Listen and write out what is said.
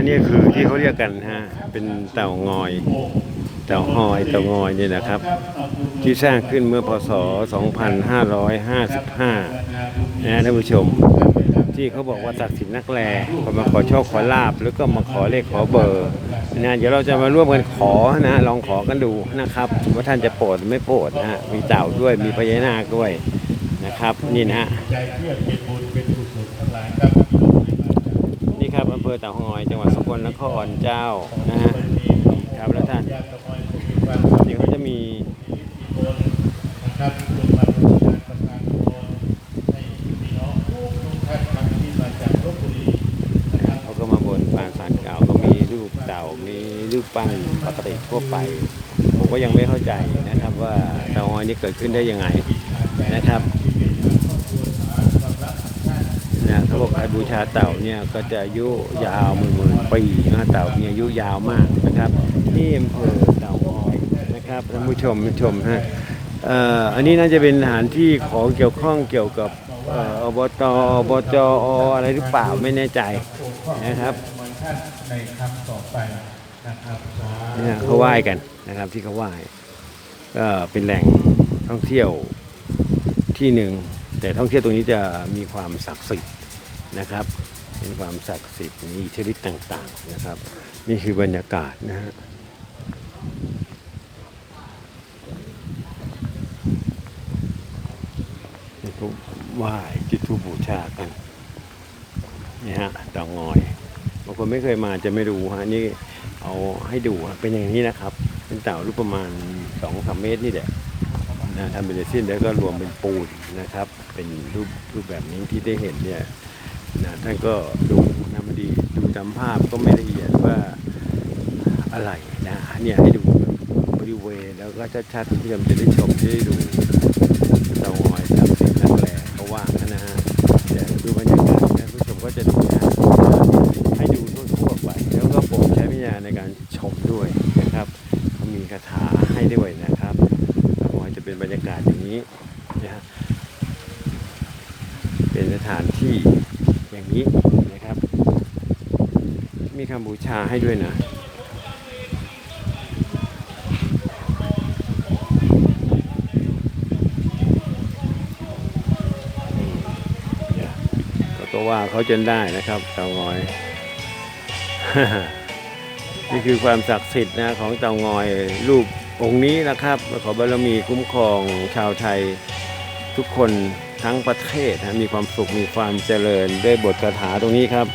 อันนี้คือที่เขาเรียกกันฮะเป็นเต่างอย เต่างอยเต่างอยเนี่ยนะครับ ที่สร้างขึ้นเมื่อพศ 2555 นะท่านผู้ชม ที่เขาบอกว่าศักดิ์สิทธิ์นักแลก็มาขอโชคขอลาบแล้วก็มาขอเลขขอเบอร์นะเดี๋ยวเราจะมาร่วมกันขอนะลองขอกันดูนะครับว่าท่านจะโปรดไม่โปรดนะฮะมีเต่าด้วยมีพญานาคด้วยนะครับ นี่นะฮะ อำเภอเต่างอยจังหวัดสกลนครเจ้านะฮะครับแล้วท่านญาติตะมอยสุขิวันเดี๋ยวเขาจะมีนะครับลงมาประทานประทานพรให้พี่น้องทุกท่านที่มาจากลบบุรีนะครับเขาก็มาบนปางสารเก่าก็มีรูปเต่ามีรูปปั้นปกติทั่วไป ผมก็ยังไม่เข้าใจนะครับว่าเต่างอยนี่เกิดขึ้นได้ยังไงนะครับ นะเขาบอกใครบูชาเต่าเนี่ยก็จะอายุยาวหมื่นหมื่นปีนะเต่ามีอายุยาวมากนะครับนี่อำเภอเต่างอยนะครับท่านผู้ชมผู้ชมฮะอันนี้น่าจะเป็นสถานที่ของเกี่ยวข้องเกี่ยวกับอบตอบจออะไรหรือเปล่าไม่แน่ใจนะครับมอยท่านในคำต่อไปนะครับเนี่ยเขาไหว้กันนะครับที่เขาไหว้ก็เป็นแหล่งท่องเที่ยวที่หนึ่งแต่ท่องเที่ยวตรงนี้จะมีความศักดิ์สิทธิ์ นะครับ เป็นความศักดิ์สิทธิ์มีอิทธิฤทธิ์ต่างๆนะครับ นี่คือบรรยากาศนะฮะนี่เขาไหว้จุดธูบูชากันนี่ฮะเตางอยบางคนไม่เคยมาจะไม่รู้ฮะนี่เอาให้ดูเป็นอย่างนี้นะครับ เป็นเต่ารูปประมาณ2องสามเมตรนี่แหละนะทำเป็นเรซินแล้วก็รวมเป็นปูนนะครับ เป็นรูปรูปแบบนี้ที่ได้เห็นเนี่ย ท่านก็ดูนะมาดีดูตามภาพก็ไม่ละเอียดว่าอะไรนะเนี่ยให้ดูบริเวณแล้วก็ชัดๆที่ผู้ชมจะได้ชมจะได้ดูเตางอยกับสิงนักแหล่เขาว่างั้นนะฮะเดี๋ยวดูบรรยากาศนะผู้ชมก็จะดูนะให้ดูทั่วๆไปแล้วก็โปรดใช้วิญญาณในการชมด้วยนะครับเขามีคาถาให้ด้วยนะครับขอให้จะเป็นบรรยากาศอย่างนี้นะฮะเป็นสถานที่อย่าง นี้นะครับ มีคำบูชาให้ด้วยนะก็ว่าเขาจนได้นะครับเตางอย นี่คือความศักดิ์สิทธิ์นะของเตางอยรูปองค์นี้นะครับขอบารมีคุ้มครองชาวไทยทุกคน ทั้งประเทศนะมีความสุขมีความเจริญด้วยบทคาถาตรงนี้ครับ